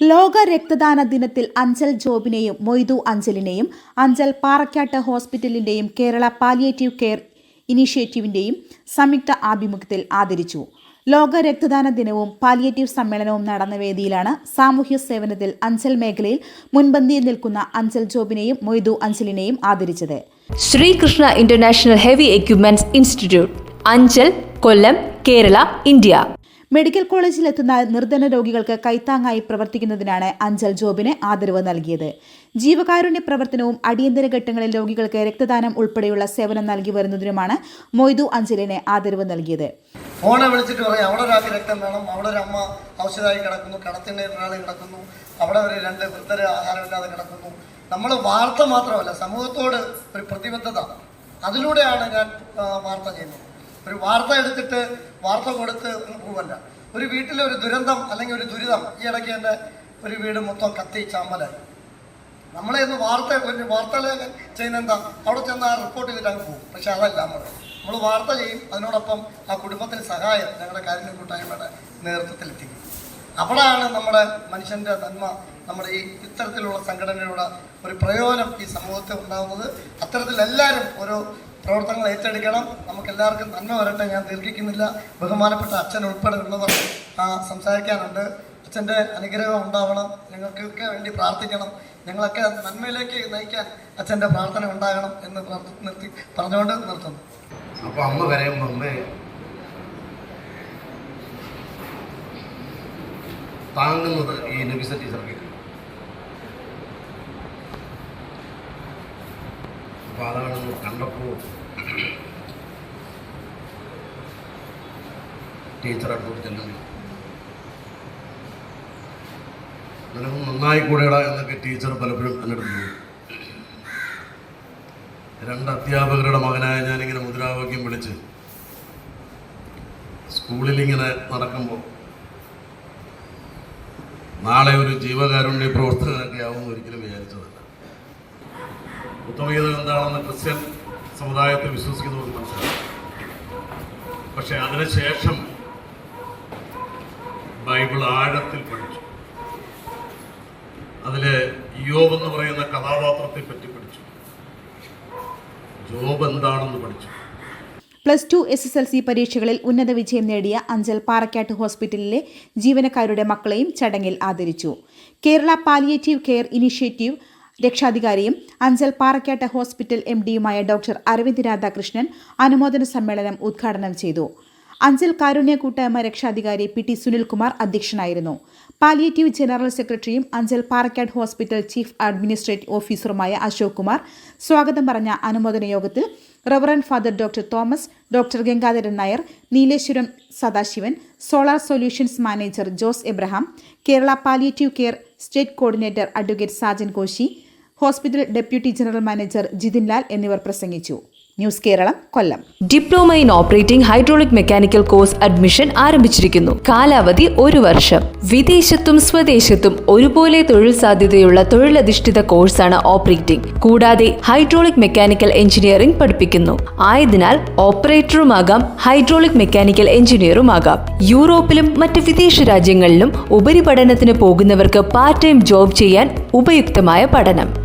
ലോക രക്തദാന ദിനത്തിൽ അഞ്ചൽ ജോബിനെയും മൊയ്തു അഞ്ചലിനെയും അഞ്ചൽ പാറക്കാട്ട് ഹോസ്പിറ്റലിന്റെയും കേരള പാലിയേറ്റീവ് കെയർ ഇനീഷ്യേറ്റീവിന്റെയും സംയുക്ത ആഭിമുഖ്യത്തിൽ ആദരിച്ചു. ലോക രക്തദാന ദിനവും പാലിയേറ്റീവ് സമ്മേളനവും നടന്ന വേദിയിലാണ് സാമൂഹ്യ സേവനത്തിൽ അഞ്ചൽ മേഖലയിൽ മുൻപന്തിയിൽ നിൽക്കുന്ന അഞ്ചൽ ജോബിനെയും മൊയ്തു അഞ്ചലിനെയും ആദരിച്ചത്. Sreekrishna international heavy equipments institute Anchal Kollam Kerala India. Medical കോളേജിലെത്തുന്ന നിർധന രോഗികൾക്ക് കൈത്താങ്ങായി പ്രവർത്തിക്കുന്നതിനാണ് അഞ്ചൽ ജോബിന് ആദരവ് നൽകിയത്. ജീവകാരുണ്യ പ്രവർത്തനവും അടിയന്തര ഘട്ടങ്ങളിൽ രോഗികൾക്ക് രക്തദാനം ഉൾപ്പെടെയുള്ള സേവനം നൽകി വരുന്നതിനുമാണ് മൊയ്തു അഞ്ചലിന് ആദരവ് നൽകിയത്. ഫോണെ വിളിച്ചിട്ട് പറയും അവിടെ ഒരാൾക്ക് രക്തം വേണം അവിടെ ഒരു അമ്മ ഔഷധമായി കിടക്കുന്നു കടത്തിന്റെ ഒരാൾ കിടക്കുന്നു അവിടെ ഒരു രണ്ട് വൃദ്ധര് ആഹാരമില്ലാതെ കിടക്കുന്നു. നമ്മൾ വാർത്ത മാത്രമല്ല സമൂഹത്തോട് ഒരു പ്രതിബദ്ധത. അതിലൂടെയാണ് ഞാൻ വാർത്ത ചെയ്യുന്നത്. ഒരു വാർത്ത എടുത്തിട്ട് വാർത്ത കൊടുത്ത് പോവല്ല ഒരു വീട്ടിലെ ഒരു ദുരന്തം അല്ലെങ്കിൽ ഒരു ദുരിതം ഈ ഇടയ്ക്ക് എന്റെ ഒരു വീട് മൊത്തം കത്തി ചാമ്പലായി. നമ്മളെ ഒന്ന് വാർത്ത ഒരു വാർത്താലേഖൻ ചെയ്യുന്ന എന്താ? അവിടെ ചെന്ന് ആ റിപ്പോർട്ട് ചെയ്തിട്ട് പോകും. പക്ഷെ അതല്ല നമ്മൾ നമ്മൾ വാർത്ത ചെയ്യും. അതിനോടൊപ്പം ആ കുടുംബത്തിന് സഹായം ഞങ്ങളുടെ കാരുണ്യ കൂട്ടായ്മയുടെ നേതൃത്വത്തിലെത്തിക്കും അവിടെയാണ് നമ്മുടെ മനുഷ്യന്റെ നന്മ. നമ്മുടെ ഈ ഇത്തരത്തിലുള്ള സംഘടനയുടെ ഒരു പ്രയോജനം ഈ സമൂഹത്തിൽ ഉണ്ടാകുന്നത് അത്തരത്തിൽ എല്ലാവരും ഓരോ പ്രവർത്തനങ്ങൾ ഏറ്റെടുക്കണം. നമുക്ക് എല്ലാവർക്കും നന്മ വരട്ടെ. ഞാൻ ദീർഘിക്കുന്നില്ല. ബഹുമാനപ്പെട്ട അച്ഛൻ ഉൾപ്പെടെ ഉള്ളവർ സംസാരിക്കാനുണ്ട്. അച്ഛന്റെ അനുഗ്രഹം ഉണ്ടാവണം. ഞങ്ങൾക്കൊക്കെ വേണ്ടി പ്രാർത്ഥിക്കണം. ഞങ്ങളൊക്കെ നന്മയിലേക്ക് നയിക്കാൻ അച്ഛന്റെ പ്രാർത്ഥന ഉണ്ടാകണം എന്ന് നിർത്തി പറഞ്ഞുകൊണ്ട് നിർത്തുന്നു. അപ്പോൾ അമ്മ കരയുമ്പോൾ താങ്ങുന്നത് ഈ നബിസ ടീച്ചർക്ക് അപ്പോൾ കണ്ടപ്പോൾ അടുത്തോട്ട് ചെല്ലുന്നു നിനക്ക് നന്നായി കൂടെയടാ എന്നൊക്കെ ടീച്ചർ പലപ്പോഴും എന്നിട്ട് പോകും രണ്ട് അധ്യാപകരുടെ മകനായ ഞാനിങ്ങനെ മുദ്രാവാക്യം വിളിച്ച് സ്കൂളിലിങ്ങനെ നടക്കുമ്പോൾ നാളെ ഒരു ജീവകാരുണ്യ പ്രവർത്തകനൊക്കെ ആവുമെന്ന് ഒരിക്കലും വിചാരിച്ചതല്ല. ഉത്തമഗീതം എന്താണെന്ന് ക്രിസ്ത്യൻ സമുദായത്തെ വിശ്വസിക്കുന്നു മനസ്സിലാക്കാം പക്ഷെ അതിനുശേഷം ബൈബിൾ ആഴത്തിൽ പഠിച്ചു. അതിലെ യോബ് എന്ന് പറയുന്ന കഥാപാത്രത്തെ പറ്റി പഠിച്ചു. ജോബ് എന്താണെന്ന് പഠിച്ചു. Plus two S S L C പരീക്ഷകളിൽ ഉന്നത വിജയം നേടിയ അഞ്ചൽ പാറക്കാട്ട് ഹോസ്പിറ്റലിലെ ജീവനക്കാരുടെ മക്കളെയും ചടങ്ങിൽ ആദരിച്ചു. കേരള പാലിയേറ്റീവ് കെയർ ഇനീഷ്യേറ്റീവ് രക്ഷാധികാരിയും അഞ്ചൽ പാറക്കാട്ട് ഹോസ്പിറ്റൽ എം ഡിയുമായ ഡോക്ടർ അരവിന്ദ് രാധാകൃഷ്ണൻ അനുമോദന സമ്മേളനം ഉദ്ഘാടനം ചെയ്തു. അഞ്ചൽ കാരുണ്യ കൂട്ടായ്മ രക്ഷാധികാരി പി ടി സുനിൽകുമാർ അധ്യക്ഷനായിരുന്നു. പാലിയേറ്റീവ് ജനറൽ സെക്രട്ടറിയും Anchal Parakkad hospital chief administrative ഓഫീസറുമായ Ashok Kumar സ്വാഗതം പറഞ്ഞ അനുമോദന യോഗത്തിൽ reverend father doctor Thomas doctor Gangadharan Nair Nileshwaram Sadasivan solar solutions manager Jose Abraham Kerala palliative care state coordinator advocate Sajan Koshy hospital deputy general manager Jithin Lal എന്നിവർ പ്രസംഗിച്ചു. News Keralam Kollam. Diploma in operating hydraulic mechanical course admission ആരംഭിച്ചിരിക്കുന്നു. കാലാവധി ഒരു വർഷം. വിദേശത്തും സ്വദേശത്തും ഒരുപോലെ തൊഴിൽ സാധ്യതയുള്ള തൊഴിലധിഷ്ഠിത കോഴ്സാണ് ഓപ്പറേറ്റിംഗ്. കൂടാതെ ഹൈഡ്രോളിക് മെക്കാനിക്കൽ എഞ്ചിനീയറിംഗ് പഠിപ്പിക്കുന്നു. ആയതിനാൽ ഓപ്പറേറ്ററുമാകാം ഹൈഡ്രോളിക് മെക്കാനിക്കൽ എഞ്ചിനീയറുമാകാം. യൂറോപ്പിലും മറ്റ് വിദേശ രാജ്യങ്ങളിലും ഉപരിപഠനത്തിന് പോകുന്നവർക്ക് പാർട്ട് ടൈം ജോബ് ചെയ്യാൻ ഉപയുക്തമായ പഠനം.